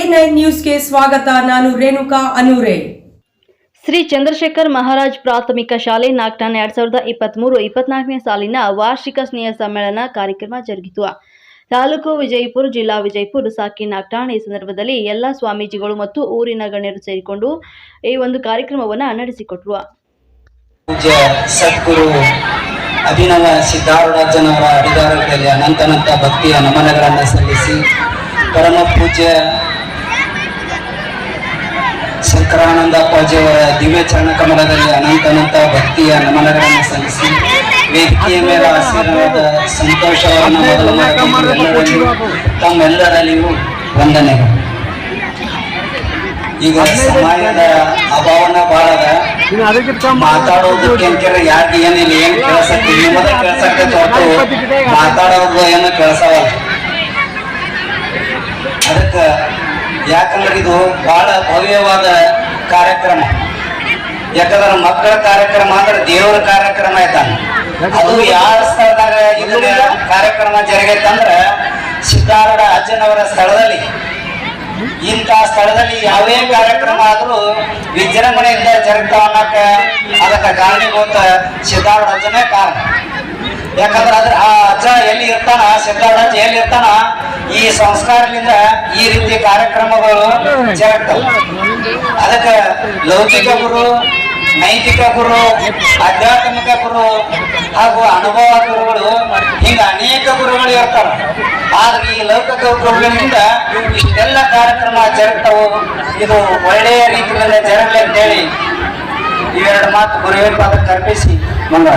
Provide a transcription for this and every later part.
A nine ನ್ಯೂಸ್ಗೆ ಸ್ವಾಗತ ನಾನು ರೇಣುಕಾ ಅನೂರೇ. ಶ್ರೀ ಚಂದ್ರಶೇಖರ್ ಮಹಾರಾಜ್ ಪ್ರಾಥಮಿಕ ಶಾಲೆ ನಾಗ್ಟಾನ್ ಎರಡ್ ಸಾವಿರದ ಇಪ್ಪತ್ತ್ಮೂರು ಇಪ್ಪತ್ನಾಲ್ಕನೇ ಸಾಲಿನ ವಾರ್ಷಿಕ ಸ್ನೇಹ ಸಮ್ಮೇಳನ ಕಾರ್ಯಕ್ರಮ ಜರುಗಿತು. ತಾಲೂಕು ವಿಜಯಪುರ ಜಿಲ್ಲಾ ವಿಜಯಪುರ ಸಾಕಿ ನಾಗ್ಟಾಣ್ ಈ ಸಂದರ್ಭದಲ್ಲಿ ಎಲ್ಲ ಸ್ವಾಮೀಜಿಗಳು ಮತ್ತು ಊರಿನ ಗಣ್ಯರು ಸೇರಿಕೊಂಡು ಈ ಒಂದು ಕಾರ್ಯಕ್ರಮವನ್ನು ನಡೆಸಿಕೊಟ್ರು. ಪೂಜ್ಯ ಸದ್ಗುರು ಅಭಿನವ ಸಿದ್ಧಾರೂಢಾರ್ಜನವರ ಅಡಿದಾರಗಳಲ್ಲಿ ಅನಂತನಂತ ಭಕ್ತಿಯ ನಮನಗಳನ್ನು ಸಲ್ಲಿಸಿ ಪರಮ ಪೂಜ್ಯ ಅಪ್ಪಾಜಿಯವರ ದಿವ್ಯ ಚರಣ ಕಮಲದಲ್ಲಿ ಅನಂತ ಅನಂತ ಭಕ್ತಿಯ ನಮನಗಳನ್ನು ಸಲ್ಲಿಸಿ, ವೇದಿಕೆಯ ಮೇಲೆ ಆಶೀರ್ವಾದ, ಸಂತೋಷವನ್ನು ಮೊದಲು ಮಾಡಿಕೊಂಡು ತಮ್ಮೆಲ್ಲರಲ್ಲಿಯೂ ವಂದನೆಗಳು. ಈಗ ಸಮಾಜದ ಅಭಾವನ ಬಾಳದ ಮಾತಾಡೋದಕ್ಕೆ ಅಂತೀರ ಯಾಕೆ ಏನಿಲ್ಲ, ಏನು ಕೇಳ್ಸಕ್ಕೆ ನಿಮ್ಮದ ಕೆಲಸಕ್ಕೆ ಹೊರತು ಮಾತಾಡೋದು ಏನು ಕೆಲಸ ಅದಕ್ಕೆ ಯಾಕಂದ್ರೆ ಇದು ಬಹಳ ಭವ್ಯವಾದ ಕಾರ್ಯಕ್ರಮ. ಯಾಕಂದ್ರೆ ಮಕ್ಕಳ ಕಾರ್ಯಕ್ರಮ ಅಂದ್ರೆ ದೇವರ ಕಾರ್ಯಕ್ರಮ ಐತಾನ ಅದು ಯಾವ ಸ್ಥಳದಾಗ ಇದನ್ನ ಕಾರ್ಯಕ್ರಮ ಜರುಗೈತಂದ್ರ ಸಿದ್ಧಾರೂಢ ಅಜ್ಜನವರ ಸ್ಥಳದಲ್ಲಿ. ಇಂಥ ಸ್ಥಳದಲ್ಲಿ ಯಾವೇ ಕಾರ್ಯಕ್ರಮ ಆದ್ರೂ ವಿಜೃಂಭಣೆಯಿಂದ ಜರುಗ್ತಾವ ಅನ್ನಕ ಅದಕ್ಕೆ ಕಾರಣೀಭೂತ ಸಿದ್ಧಾರೂಢ ಅಜ್ಜನೇ ಕಾರಣ. ಯಾಕಂದ್ರೆ ಅದ್ರ ಆ ಅಜ್ಜ ಎಲ್ಲಿ ಇರ್ತಾನ, ಸಿದ್ಧಾರ್ಥ ಎಲ್ಲಿ ಇರ್ತಾನ, ಈ ಸಂಸ್ಕಾರದಿಂದ ಈ ರೀತಿ ಕಾರ್ಯಕ್ರಮಗಳು ಜರುಗ್ತವೆ ಅದಕ್ಕೆ ಲೌಕಿಕ ಗುರು, ನೈತಿಕ ಗುರು, ಆಧ್ಯಾತ್ಮಿಕ ಗುರು ಹಾಗೂ ಅನುಭವ ಗುರುಗಳು ಹಿಂಗ ಅನೇಕ ಗುರುಗಳು ಇರ್ತಾರ. ಆದ್ರೆ ಈ ಲೌಕಿಕ ಗುರುಗಳಿಂದ ಇಷ್ಟೆಲ್ಲ ಕಾರ್ಯಕ್ರಮ ಜರುಗ್ತಾವು, ಇದು ಒಳ್ಳೆಯ ರೀತಿಯಲ್ಲಿ ಜರಗಲಿ ಅಂತೇಳಿ ಎರಡು ಮಾತು ಗುರುವಿನ ಪಾತ್ರ ಕಲ್ಪಿಸಿ ಮಂಗಳ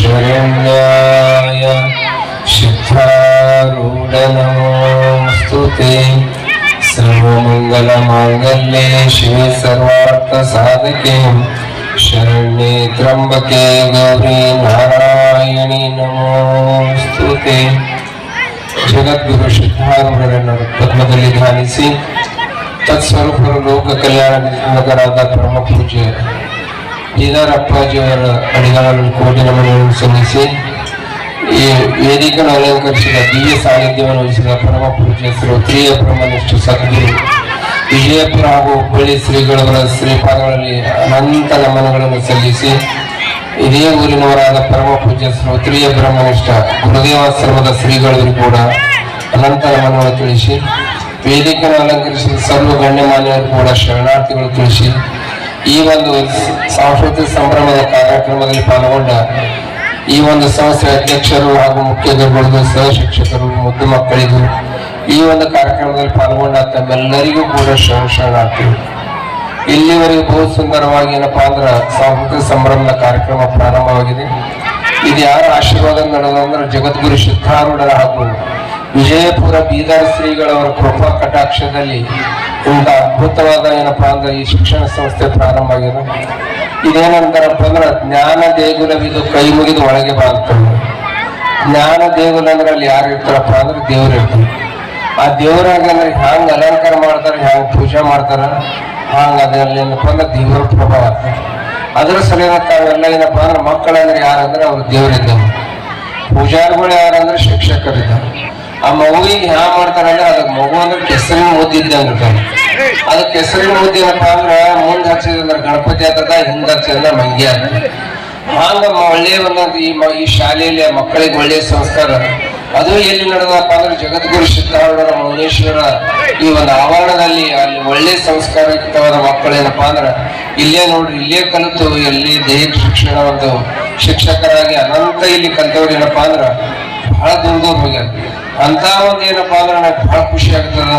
शरण्याय शिक्षारूढनमोऽस्तु ते सर्वमङ्गलमाङ्गल्ये शिवे सर्वार्थसाधके। शरण्ये त्र्यम्बके गौरी नारायणी नमोऽस्तु ते ಜಗದ್ಗುರು ಸಿದ್ಧಾರೂಢರನ್ನು ಪದ್ಮದಲ್ಲಿ ಧ್ಯಾನಿಸಿ ತತ್ಸ್ವರೂಪರು ಲೋಕ ಕಲ್ಯಾಣ ನಿರೂಪಕರಾದ ಪರಮ ಪೂಜ್ಯ ಬೀದರ್ ಅಪ್ಪಾಜಿಯವರ ಅಡಿಗಳನ್ನು ಕೋಟಿ ನಮನವನ್ನು ಸಲ್ಲಿಸಿ ಈ ವೇದಿಕೆಯನ್ನು ಅಲಂಕರಿಸಿದ ದಿವ್ಯ ಸಾನ್ನಿಧ್ಯವನ್ನು ವಹಿಸಿದ ಪರಮ ಪೂಜ್ಯ ತ್ರಿಯ ಬ್ರಹ್ಮನಿಷ್ಠ ಸದ್ಗುರು ವಿಜಯಪುರ ಹಾಗೂ ಹುಬ್ಬಳ್ಳಿ ಶ್ರೀಗಳವರ ಶ್ರೀಪಾದಗಳಲ್ಲಿ ಅನಂತ ನಮನಗಳನ್ನು ಸಲ್ಲಿಸಿ ಇದೇ ಊರಿನವರಾದ ಪರಮ ಪೂಜ್ಯ ತ್ರಿಯ ಬ್ರಹ್ಮನಿಷ್ಠ ಗುರುದೇವಾಶ್ರಮದ ಶ್ರೀಗಳಿಗೂ ಕೂಡ ಅನಂತ ನಮನವನ್ನು ತಿಳಿಸಿ ವೇದಿಕೆಯನ್ನು ಅಲಂಕರಿಸಿದ ಸರ್ವ ಗಣ್ಯಮಾನ್ಯರು ಕೂಡ ಶರಣಾರ್ಥಿಗಳು ತಿಳಿಸಿ ಈ ಒಂದು ಸಾಂಸ್ಕೃತಿಕ ಸಂಭ್ರಮದ ಕಾರ್ಯಕ್ರಮದಲ್ಲಿ ಪಾಲ್ಗೊಂಡ ಈ ಒಂದು ಸಂಸ್ಥೆ ಅಧ್ಯಕ್ಷರು ಹಾಗೂ ಮುಖ್ಯ ಸಹ ಶಿಕ್ಷಕರು ಮುದ್ದು ಮಕ್ಕಳಿಗೂ ಈ ಒಂದು ಕಾರ್ಯಕ್ರಮದಲ್ಲಿ ಪಾಲ್ಗೊಂಡ ತಮ್ಮೆಲ್ಲರಿಗೂ ಕೂಡ ಶರಣ ಶರಣಾರ್ಥಿಗಳು ಇಲ್ಲಿವರೆಗೂ ಬಹು ಸುಂದರವಾಗಿ ಏನಪ್ಪಾ ಅಂದ್ರೆ ಸಾಂಸ್ಕೃತಿಕ ಸಂಭ್ರಮದ ಕಾರ್ಯಕ್ರಮ ಪ್ರಾರಂಭವಾಗಿದೆ. ಇದು ಯಾರ ಆಶೀರ್ವಾದ ನಡೆದಂದ್ರೆ ಜಗದ್ಗುರು ಸಿದ್ಧಾರೂಢರ ಹಾಗೂ ವಿಜಯಪುರ ಬೀದರ್ ಶ್ರೀಗಳವರ ಕೃಪಾ ಕಟಾಕ್ಷದಲ್ಲಿ ಇಂಥ ಅದ್ಭುತವಾದ ಏನಪ್ಪಾ ಅಂದ್ರೆ ಈ ಶಿಕ್ಷಣ ಸಂಸ್ಥೆ ಪ್ರಾರಂಭ ಆಗಿದೆ. ಇದೇನಂತಾರಪ್ಪ ಅಂದ್ರೆ ಜ್ಞಾನ ದೇಗುಲವಿದು ಕೈ ಮುಗಿದು ಒಳಗೆ ಬಾ ಜ್ಞಾನ ದೇಗುಲ ಅಂದ್ರೆ ಅಲ್ಲಿ ಯಾರು ಇರ್ತಾರಪ್ಪ ಅಂದ್ರೆ ದೇವ್ರು ಇರ್ತಾರೆ. ಆ ದೇವ್ರಾಗ ಅಂದ್ರೆ ಹ್ಯಾಂಗ ಅಲಂಕಾರ ಮಾಡ್ತಾರೆ, ಹ್ಯಾಂಗ ಪೂಜೆ ಮಾಡ್ತಾರ ಹಂಗ ಅದರಲ್ಲಿ ಏನಪ್ಪ ಅಂದ್ರೆ ದೇವರ ಪ್ರಭಾವ. ಅದರ ಸಲುವಾಗಿ ತಾವೆಲ್ಲ ಏನಪ್ಪ ಅಂದ್ರೆ ಮಕ್ಕಳಂದ್ರೆ ಯಾರಂದ್ರೆ ಅವ್ರು ದೇವರಿದ್ದವು ಪೂಜಾರಿಗಳು ಯಾರಂದ್ರೆ ಶಿಕ್ಷಕರಿದ್ದಾರೆ. ಆ ಮಗುವಿಗೆ ಹ್ಯಾ ಮಾಡ್ತಾರಂದ್ರೆ ಅದಕ್ಕೆ ಮಗು ಅಂದ್ರೆ ಕೆಸರಿನ ಅಂದ್ರೆ ಅದಕ್ಕೆ ಕೆಸರಿನ ಮುದ್ದಿ ಏನಪ್ಪ ಅಂದ್ರೆ ಮುಂದೆ ಹಚ್ಚಿದ್ರೆ ಗಣಪತಿ ಆಗ್ತದ ಹಿಂದೆ ಹಚ್ಚಿದ್ರೆ ಮಂಗಿ ಆಗ್ತದೆ ಹಂಗ ಒಳ್ಳೆಯ ಒಂದೊಂದು ಈ ಈ ಶಾಲೆಯಲ್ಲಿ ಮಕ್ಕಳಿಗೆ ಒಳ್ಳೆಯ ಸಂಸ್ಕಾರ. ಅದು ಎಲ್ಲಿ ನಡೆದಪ್ಪ ಅಂದ್ರೆ ಜಗದ್ಗುರು ಸಿದ್ಧಾರೂಢರ ಮೌನೇಶ್ವರ ಈ ಒಂದು ಆವರಣದಲ್ಲಿ ಅಲ್ಲಿ ಒಳ್ಳೆ ಸಂಸ್ಕಾರಯುಕ್ತವಾದ ಮಕ್ಕಳು ಏನಪ್ಪಾ ಅಂದ್ರೆ ಇಲ್ಲೇ ನೋಡ್ರಿ, ಇಲ್ಲೇ ಕಲಿತು ಎಲ್ಲಿ ದೈಹಿಕ ಶಿಕ್ಷಣ ಒಂದು ಶಿಕ್ಷಕರಾಗಿ ಅನಂತ ಇಲ್ಲಿ ಕಲಿತವ್ರು ಏನಪ್ಪಾ ಅಂದ್ರೆ ಬಹಳ ದೂರ ಹೋಗ್ಯಾರ. ಅಂತ ಒಂದು ಏನಪ್ಪ ಅಂದ್ರೆ ನನಗೆ ಬಹಳ ಖುಷಿ ಆಗ್ತದ.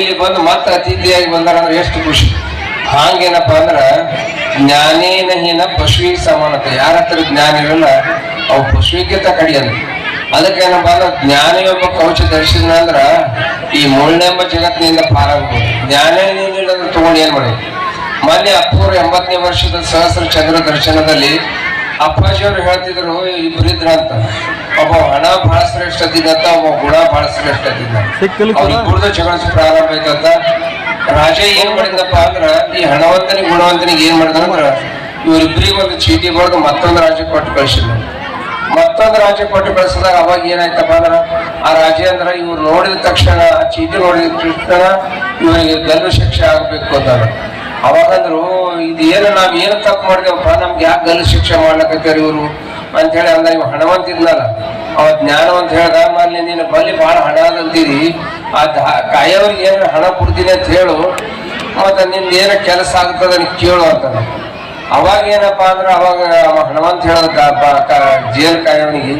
ಇಲ್ಲಿ ಬಂದು ಮತ್ತೆ ಅತಿಥಿಯಾಗಿ ಬಂದಾರ ಅಂದ್ರೆ ಎಷ್ಟು ಖುಷಿ. ಹಾಂಗೇನಪ್ಪ ಅಂದ್ರ ಜ್ಞಾನೇನ ಹೀನ ಪಶುವಿಗೆ ಸಮಾನತೆ. ಯಾರ ಹತ್ರ ಜ್ಞಾನ ಇರಲ್ಲ, ಅವು ಪಶುವಿಗಿಂತ ಕಡಿಯಲ್ಲ. ಅದಕ್ಕೇನಪ್ಪ ಅಂದ್ರೆ ಜ್ಞಾನಿ ಒಬ್ಬ ಕವಚ ಧರಿಸಿದ ಅಂದ್ರ ಈ ಮುಳ್ಳೆಂಬ ಜಗತ್ತಿನಿಂದ ಪಾರಾಗಬಹುದು ಜ್ಞಾನ ಏನಿಲ್ಲ ಅಂದ್ರೆ ತಗೊಂಡು ಏನ್ ಮಾಡಿ ಮೊನ್ನೆ ಅಪ್ಪೂರ್ ಎಂಬತ್ತನೇ ವರ್ಷದ ಸಹಸ್ರ ಚಂದ್ರ ದರ್ಶನದಲ್ಲಿ ಅಪ್ಪಾಜಿಯವರು ಹೇಳ್ತಿದ್ರು ಇಬ್ಬರಿದ್ರ ಅಂತ. ಒಬ್ಬ ಹಣ ಬಹಳ ಶ್ರೇಷ್ಠ ಇದ್ದಂತ ಒಬ್ಬ ಗುಣ ಬಹಳ ಶ್ರೇಷ್ಠ ಇದ್ದ ಅವ್ರಿಬ್ಬರದು ಜಗಳ ಪ್ರಾರಂಭ ಆಯ್ತಂತ ರಾಜ ಏನ್ ಮಾಡಿದಪ್ಪ ಅಂದ್ರ ಈ ಹಣವಂತನಿಗೆ ಗುಣವಂತನಿಗೆ ಏನ್ ಮಾಡಿದ ಇವರಿಬ್ಬರಿಗೆ ಇವ್ರಿಬ್ರಿಗೆ ಒಂದು ಚೀಟಿ ಬರೆದು ಮತ್ತೊಂದು ರಾಜ್ಯ ಕೊಟ್ಟು ಕಳಿಸಿದ್ರು ಮತ್ತೊಂದು ರಾಜ್ಯ ಕೊಟ್ಟು ಕಳಿಸಿದಾಗ ಅವಾಗ ಏನಾಯ್ತಪ್ಪ ಅಂದ್ರ ಆ ರಾಜ್ಯ ಅಂದ್ರ ಇವ್ರು ನೋಡಿದ ತಕ್ಷಣ ಆ ಚೀಟಿ ನೋಡಿದ ತಕ್ಷಣ ಇವರಿಗೆ ಗಲ್ಲು ಶಿಕ್ಷೆ ಆಗ್ಬೇಕು ಅಂತಾರೆ ಅವಾಗಂದ್ರು ಇದು ಏನು ನಾವ್ ಏನು ತಪ್ಪು ಮಾಡಿದೇವಪ್ಪ? ನಮ್ಗೆ ಯಾಕೆ ಗಲ್ಲು ಶಿಕ್ಷೆ ಮಾಡ್ಲಕತ್ತಾರ ಇವ್ರು? ಅಂತ ಹೇಳಿ ಅಂದ ನೀವು ಹಣವಂತ ಇದ್ನಲ್ಲ ಅವ ಜ್ಞಾನವಂತ ಹೇಳ್ದ ಮೊನ್ನೆ ನೀನು ಬಲ್ಲಿ ಬಹಳ ಹಣ ಅದಂತೀರಿ ಆ ಕಾಯವ್ರಿಗೆ ಏನು ಹಣ ಕೊಡ್ತೀನಿ ಅಂತ ಹೇಳು, ಮತ್ತೆ ನಿಂದ ಏನ ಕೆಲಸ ಆಗ್ತದ ಕೇಳು ಅಂತ ಅವಾಗ ಏನಪ್ಪಾ ಅಂದ್ರೆ ಅವಾಗ ಅವ ಹನುಮಂತ ಹೇಳದ ಜೇಲ್ ಕಾಯವನಿಗೆ,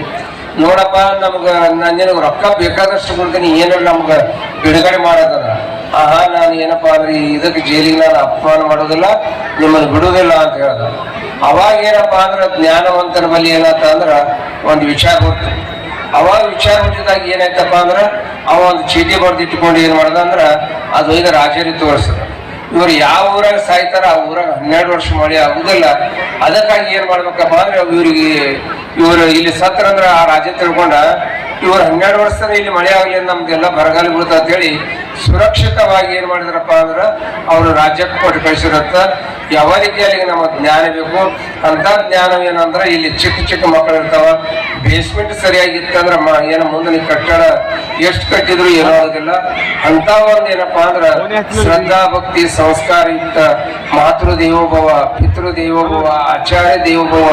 ನೋಡಪ್ಪ ನಮ್ಗ ನಾನು ನಿನಗೆ ರೊಕ್ಕ ಬೇಕಾದಷ್ಟು ಕೊಡ್ತೀನಿ ಏನು ನಮ್ಗ ಬಿಡುಗಡೆ ಮಾಡೋದಲ್ಲ ಆಹಾ, ನಾನು ಏನಪ್ಪಾ ಅಂದ್ರೆ, ಇದಕ್ಕೆ ಜೈಲಿಗೆ ನಾನು ಅಪಮಾನ ಮಾಡೋದಿಲ್ಲ, ನಿಮ್ಮನ್ನು ಬಿಡುವುದಿಲ್ಲ ಅಂತ ಹೇಳ್ದ. ಅವಾಗ ಏನಪ್ಪ ಅಂದ್ರೆ ಜ್ಞಾನವಂತನ ಬಲಿ ಏನಂತ ಅಂದ್ರ ಒಂದು ವಿಚಾರ ಗೊತ್ತು. ಅವಾಗ ವಿಚಾರ ಹುಟ್ಟಿದಾಗ ಏನಾಯ್ತಪ್ಪ ಅಂದ್ರೆ ಅವ ಒಂದು ಚೀಟಿ ಬರ್ದು ಇಟ್ಕೊಂಡು ಏನ್ ಮಾಡ್ದ ಅಂದ್ರ ಅದು ಒಯ್ದ ರಾಜರಿ ತೋರಿಸ್ತದ ಇವ್ರು ಯಾವ ಊರಾಗ ಸಾಯ್ತಾರ ಆ ಊರಾಗ ಹನ್ನೆರಡು ವರ್ಷ ಮಳೆ ಆಗುದಿಲ್ಲ. ಅದಕ್ಕಾಗಿ ಏನ್ ಮಾಡ್ಬೇಕಪ್ಪ ಅಂದ್ರೆ ಇವ್ರಿಗೆ ಇವ್ರು ಇಲ್ಲಿ ಸತ್ರ ಅಂದ್ರೆ ಆ ರಾಜ್ಯ ತಿಳ್ಕೊಂಡ ಇವ್ರು ಹನ್ನೆರಡು ವರ್ಷ ಇಲ್ಲಿ ಮಳೆ ಆಗ್ಲಿ ನಮ್ಗೆಲ್ಲ ಬರಗಾಲ ಬೀಳ್ತ ಅಂತ ಹೇಳಿ ಸುರಕ್ಷಿತವಾಗಿ ಏನ್ ಮಾಡಿದ್ರಪ್ಪ ಅಂದ್ರ ಅವರು ರಾಜ್ಯಕ್ಕೆ ಕೊಟ್ಟು ಕಳಿಸಿರತ್ತ. ಯಾವ ರೀತಿಯಲ್ಲಿ ನಮ್ಮ ಜ್ಞಾನ ಬೇಕು ಅಂತ ಜ್ಞಾನ ಏನಂದ್ರ ಇಲ್ಲಿ ಚಿಕ್ಕ ಚಿಕ್ಕ ಮಕ್ಕಳು ಇರ್ತಾವ. ಬೇಸ್ಮೆಂಟ್ ಸರಿಯಾಗಿತ್ತಂದ್ರ ಏನ ಮುಂದೆ ನೀವು ಕಟ್ಟಡ ಎಷ್ಟು ಕಟ್ಟಿದ್ರು ಏನೋ ಆಗೋದಿಲ್ಲ. ಅಂತ ಒಂದು ಏನಪ್ಪಾ ಅಂದ್ರ ಶ್ರದ್ಧಾ ಭಕ್ತಿ ಸಂಸ್ಕಾರಯುಕ್ತ ಮಾತೃ ದೇವೋಭವ, ಪಿತೃ ದೇವೋಭವ, ಆಚಾರ್ಯ ದೇವೋಭವ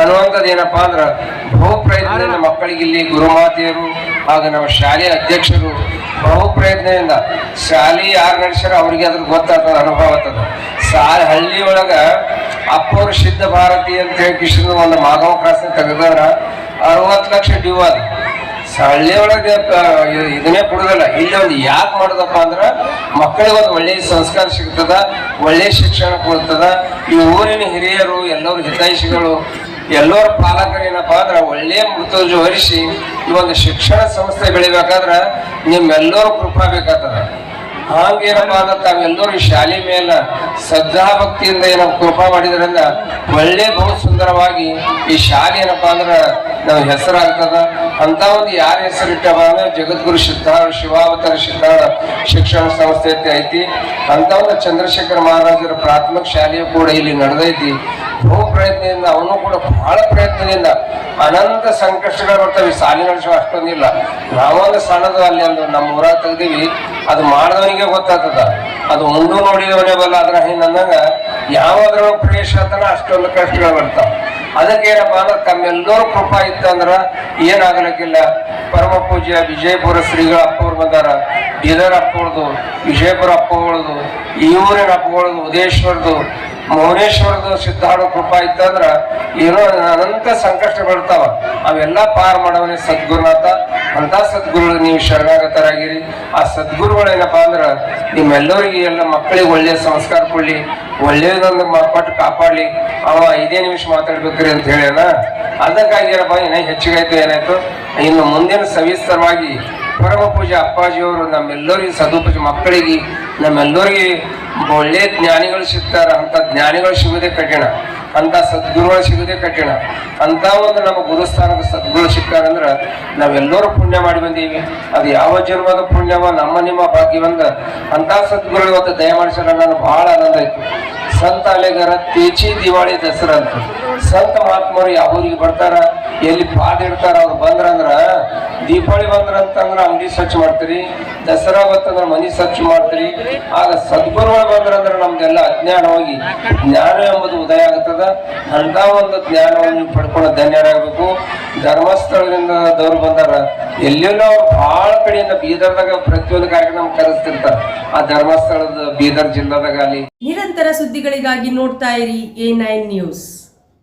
ಅನ್ನುವಂಥದ್ದು ಏನಪ್ಪಾ ಅಂದ್ರ ಬಹು ಪ್ರಯತ್ನದಿಂದ ಮಕ್ಕಳಿಗೆ ಇಲ್ಲಿ ಗುರುಮಾತೆಯರು ಹಾಗೂ ನಮ್ಮ ಶಾಲೆಯ ಅಧ್ಯಕ್ಷರು ಬಹು ಪ್ರಯತ್ನದಿಂದ ಶಾಲೆ ಯಾರು ನಡೆಸ್ಯಾರ ಅವ್ರಿಗೆ ಅದ್ರ ಗೊತ್ತಾಗ್ತದ, ಅನುಭವ ಆಗ್ತದ. ಶಾಲೆ ಹಳ್ಳಿ ಒಳಗ ಸಿದ್ಧ ಭಾರತಿ ಅಂತ ಹೇಳಿ ಕಿಶನ್ ಒಂದು ಮಾಧವ ಕ್ರಾಸ್ ತೆಗೆದಾರ, ಅರವತ್ತು ಲಕ್ಷ ಡ್ಯೂ ಅದ ಹಳ್ಳಿ ಒಳಗೆ ಕ- ಇ- ಇದನ್ನೇ ಕೊಡುದಿಲ್ಲ, ಇಲ್ಲಿ ಒಂದು ಯಾಕೆ ಮಾಡೋದಪ್ಪ ಅಂದ್ರೆ ಮಕ್ಕಳಿಗೆ ಒಂದು ಒಳ್ಳೆಯ ಸಂಸ್ಕಾರ ಸಿಗ್ತದ ಒಳ್ಳೆಯ ಶಿಕ್ಷಣ ಕೊಡ್ತದ, ಈ ಊರಿನ ಹಿರಿಯರು ಎಲ್ಲರೂ ಹಿತೈಷಿಗಳು ಎಲ್ಲರ ಪಾಲಕರು ಏನಪ್ಪ ಅಂದ್ರೆ ಒಳ್ಳೆಯ ಮೃತ್ಯುಜ ವಹಿಸಿ ಈ ಒಂದು ಶಿಕ್ಷಣ ಸಂಸ್ಥೆ ಬೆಳಿಬೇಕಾದ್ರೆ ನಿಮ್ಮೆಲ್ಲರೂ ಕೃಪಾ ಬೇಕಾಗ್ತದ. ಅಂದ್ರೆ ಈ ಶಾಲೆ ಮೇಲೆ ಶ್ರದ್ಧಾ ಭಕ್ತಿಯಿಂದ ಏನಪ್ಪ ಕೃಪಾ ಮಾಡಿದ್ರಿಂದ ಒಳ್ಳೆ ಬಹು ಸುಂದರವಾಗಿ ಈ ಶಾಲೆ ಏನಪ್ಪಾ ಅಂದ್ರೆ ನಾವು ಹೆಸರಾಗ್ತದ. ಅಂತ ಒಂದು ಯಾರ ಹೆಸರಿಟ್ಟವ ಅಂದ್ರೆ ಜಗದ್ಗುರು ಸಿದ್ಧಾರ ಶಿವಾವತಾರ ಸಿದ್ಧಾರ ಶಿಕ್ಷಣ ಸಂಸ್ಥೆ ಅಂತ ಐತಿ. ಅಂತ ಒಂದು ಚಂದ್ರಶೇಖರ ಮಹಾರಾಜರ ಪ್ರಾಥಮಿಕ ಶಾಲೆಯು ಕೂಡ ಇಲ್ಲಿ ನಡೆದೈತಿ. ಬಹು ಪ್ರಯತ್ನದಿಂದ ಅವನು ಕೂಡ ಬಹಳ ಪ್ರಯತ್ನದಿಂದ ಅನಂತ ಸಂಕಷ್ಟಗಳು ಬರ್ತವೆ. ಶಾಲೆ ನಡೆಸುವ ಅಷ್ಟೊಂದಿಲ್ಲ. ನಾವೊಂದು ಸಣ್ಣದು ಅಲ್ಲಿ ಒಂದು ನಮ್ಮ ಊರಾಗ ತೆಗ್ದೀವಿ. ಅದು ಮಾಡಿದವನಿಗೆ ಗೊತ್ತಾಗ್ತದ. ಅದು ಮುಂದು ನೋಡಿದವನೇ ಬಲ್ಲ ಅದ್ರ ಹಿಂದಂಗ ಯಾವಾದ್ರೂ ಪ್ರವೇಶ ಆತನ ಅಷ್ಟೊಂದು ಕಷ್ಟಗಳು ಬರ್ತಾವ. ಅದಕ್ಕೆ ಏನಪ್ಪಾ ಅಂದ್ರೆ ತಮ್ಮೆಲ್ಲರೂ ಕೃಪಾ ಅಂದ್ರೆ ಏನಾಗಲಿಕ್ಕಿಲ್ಲ. ಪರಮ ಪೂಜ್ಯ ವಿಜಯಪುರ ಶ್ರೀಗಳ ಅಪ್ಪವ್ರು ಬಂದಾರ. ಬೀದರ್ ಅಪ್ಪಗಳ್ದು ವಿಜಯಪುರ ಅಪ್ಪಗಳ್ದು ಈ ಊರಿನ ಅಪ್ಪಗಳದು ಉದೇಶ್ವರದು ಮೌನೇಶ್ವರದ ಸಿದ್ಧಾರ್ಥ ಕೃಪಾ ಇತ್ತಂದ್ರ ಇರೋ ಅನಂತ ಸಂಕಷ್ಟ ಬರ್ತಾವ ಅವೆಲ್ಲ ಪಾರ್ ಮಾಡವನೇ ಸದ್ಗುರುನಾಥ. ಅಂತ ಸದ್ಗುರುಗಳು ನೀವು ಶರಣಾಗತರಾಗಿರಿ. ಆ ಸದ್ಗುರುಗಳೇನಪ್ಪಾ ಅಂದ್ರ ನಿಮ್ಮೆಲ್ಲರಿಗೆ ಎಲ್ಲ ಮಕ್ಕಳಿಗೆ ಒಳ್ಳೆಯ ಸಂಸ್ಕಾರ ಕೊಡ್ಲಿ ಒಳ್ಳೆಯದೊಂದು ಕೊಟ್ಟು ಕಾಪಾಡ್ಲಿ. ಅವ ಐದೇ ನಿಮಿಷ ಮಾತಾಡ್ಬೇಕ್ರಿ ಅಂತ ಹೇಳ್ಯಾನ. ಅದಕ್ಕಾಗಿ ಏನಪ್ಪ ಏನ ಹೆಚ್ಚಿಗಾಯ್ತು, ಏನಾಯ್ತು? ಇನ್ನು ಮುಂದಿನ ಸವಿಸ್ತರವಾಗಿ ಪರಮ ಪೂಜೆ ಅಪ್ಪಾಜಿಯವರು ನಮ್ಮೆಲ್ಲರಿಗೂ ಸದುಪೂಜೆ ಮಕ್ಕಳಿಗೆ ನಮ್ಮೆಲ್ಲರಿಗೆ ಒಳ್ಳೆ ಜ್ಞಾನಿಗಳು ಸಿಗ್ತಾರ, ಅಂತ ಜ್ಞಾನಿಗಳು ಸಿಗುವುದೇ ಕಠಿಣ, ಅಂತ ಸದ್ಗುರುಗಳು ಸಿಗುವುದೇ ಕಠಿಣ. ಅಂತ ಒಂದು ನಮ್ಮ ಗುರುಸ್ಥಾನದ ಸದ್ಗುರು ಸಿಕ್ತಾರಂದ್ರ ನಾವೆಲ್ಲರೂ ಪುಣ್ಯ ಮಾಡಿ ಬಂದೀವಿ. ಅದು ಯಾವ ಜನ್ಮದ ಪುಣ್ಯವ, ನಮ್ಮ ನಿಮ್ಮ ಭಾಗ್ಯವಂದ ಅಂತ ಸದ್ಗುರು ಇವತ್ತು ದಯ ಮಾಡಿಸಲ್ಲ ನಾನು ಬಹಳ ಆನಂದ ಆಯ್ತು. ಸಂತ ಅಲೆಗರ, ತೇಚಿ ದಿವಾಳಿ ದಸರಾ ಅಂತ. ಸಂತ ಮಹಾತ್ಮರು ಯಾವ ಊರಿಗೆ ಬರ್ತಾರ, ಎಲ್ಲಿ ಪಾದ ಇಡ್ತಾರ, ಅವ್ರು ಬಂದ್ರಂದ್ರ, ದೀಪಾವಳಿ ಬಂದ್ರ ಅಂತಂದ್ರ ಅಂಗಡಿ ಸ್ವಚ್ಛ ಮಾಡ್ತೀರಿ, ದಸರಾ ಬಂತಂದ್ರ ಮನಿ ಸ್ವಚ್ಛ ಮಾಡ್ತೀರಿ, ಆಗ ಸದ್ಗುರುಗಳು ಬಂದ್ರಂದ್ರ ನಮ್ದೆಲ್ಲ ಅಜ್ಞಾನ ಹೋಗಿ ಜ್ಞಾನ ಎಂಬುದು ಉದಯ ಆಗ್ತದ. ಅಂತ ಒಂದು ಜ್ಞಾನವನ್ನು ನೀವು ಪಡ್ಕೊಂಡು ಧನ್ಯರಾಗಬೇಕು. ಧರ್ಮಸ್ಥಳದಿಂದ ದವ್ರು ಬಂದಾರ ಎಲ್ಲೆಲ್ಲೋ ಬಹಳ ಕಡೆಯಿಂದ ಬೀದರ್ದಾಗ ಪ್ರತಿಯೊಂದು ಕಾರ್ಯಕ್ರಮ ಕರೆಸ್ತಿರ್ತಾರ. ಆ ಧರ್ಮಸ್ಥಳದ ಬೀದರ್ ಜಿಲ್ಲಾದಾಗ ಅಲ್ಲಿ. ನಿರಂತರ ಸುದ್ದಿಗಳಿಗಾಗಿ ನೋಡ್ತಾ ಇರಿ ಎ ನೈನ್ ನ್ಯೂಸ್.